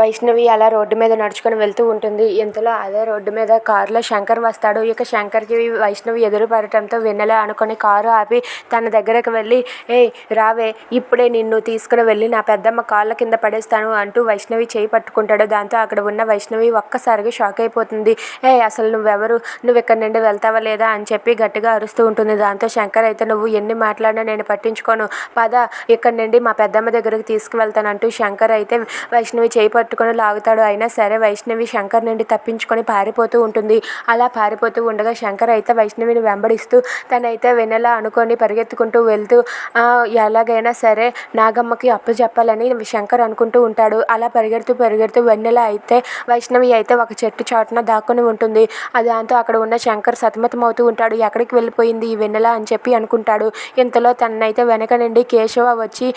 వైష్ణవి అలా రోడ్డు మీద నడుచుకొని వెళ్తూ ఉంటుంది. ఇంతలో అదే రోడ్డు మీద కారులో శంకర్ వస్తాడు. ఇక శంకర్కి వైష్ణవి ఎదురు పడటంతో వెన్నెల అనుకుని కారు ఆపి తన దగ్గరకు వెళ్ళి ఏయ్ రావే ఇప్పుడే నిన్ను తీసుకుని వెళ్ళి నా పెద్దమ్మ కాళ్ళ కింద పడేస్తాను అంటూ వైష్ణవి చేయి పట్టుకుంటాడు. దాంతో అక్కడ ఉన్న వైష్ణవి ఒక్కసారిగా షాక్ అయిపోతుంది. ఏ అసలు నువ్వెవరు? నువ్వు ఇక్కడి నుండి వెళ్తావా లేదా? అని చెప్పి గట్టిగా అరుస్తూ ఉంటుంది. దాంతో శంకర్ అయితే నువ్వు ఎన్ని మాట్లాడినా నేను పట్టించుకోను. పద ఇక్కడి నుండి మా పెద్దమ్మ దగ్గరకు తీసుకువెళ్తానంటూ శంకర్ అయితే వైష్ణవి చేయి పట్టు పట్టుకొని లాగుతాడు. అయినా సరే వైష్ణవి శంకర్ నుండి తప్పించుకొని పారిపోతూ ఉంటుంది. అలా పారిపోతూ ఉండగా శంకర్ అయితే వైష్ణవిని వెంబడిస్తూ తనైతే వెన్నెల అనుకొని పరిగెత్తుకుంటూ వెళ్తూ ఎలాగైనా సరే నాగమ్మకి అప్పు చెప్పాలని శంకర్ అనుకుంటూ ఉంటాడు. అలా పరిగెడుతూ పరిగెడుతూ వెన్నెల అయితే వైష్ణవి అయితే ఒక చెట్టు చాటున దాక్కుని ఉంటుంది. దాంతో అక్కడ ఉన్న శంకర్ సతమతం అవుతూ ఉంటాడు. ఎక్కడికి వెళ్ళిపోయింది ఈ వెన్నెల అని చెప్పి అనుకుంటాడు. ఇంతలో తననైతే వెనక నుండి కేశవ వచ్చి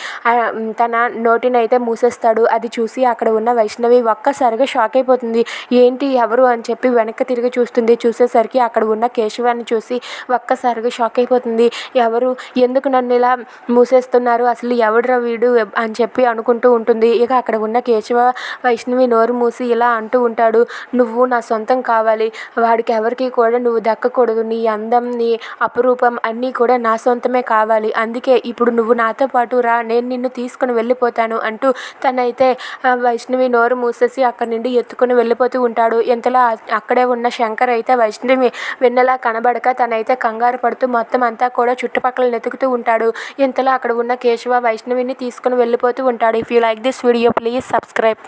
తన నోటినైతే మూసేస్తాడు. అది చూసి అక్కడ ఉన్న వైష్ణవి ఒక్కసారిగా షాక్ అయిపోతుంది. ఏంటి ఎవరు? అని చెప్పి వెనక్కి తిరిగి చూస్తుంది. చూసేసరికి అక్కడ ఉన్న కేశవాన్ని చూసి ఒక్కసారిగా షాక్ అయిపోతుంది. ఎవరు? ఎందుకు నన్ను ఇలా మూసేస్తున్నారు? అసలు ఎవడురా వీడు? అని చెప్పి అనుకుంటూ ఉంటుంది. ఇక అక్కడ ఉన్న కేశవ వైష్ణవి నోరు మూసి ఇలా అంటూ ఉంటాడు. నువ్వు నా సొంతం కావాలి. వాడికి ఎవరికి కూడా నువ్వు దక్కకూడదు. నీ అందం నీ అపురూపం అన్నీ కూడా నా సొంతమే కావాలి. అందుకే ఇప్పుడు నువ్వు నాతో పాటు రా. నేను నిన్ను తీసుకుని వెళ్ళిపోతాను అంటూ తనైతే వైష్ణవి వైష్ణవి నోరు మూసేసి అక్కడి నుండి ఎత్తుకుని వెళ్ళిపోతూ ఉంటాడు. ఇంతలో అక్కడే ఉన్న శంకర్ అయితే వైష్ణవి వెన్నెలా కనబడక తనైతే కంగారు పడుతూ మొత్తం అంతా కూడా చుట్టుపక్కల వెతుకుతూ ఉంటాడు. ఇంతలో అక్కడ ఉన్న కేశవ వైష్ణవిని తీసుకుని వెళ్ళిపోతూ ఉంటాడు. If you like this video please subscribe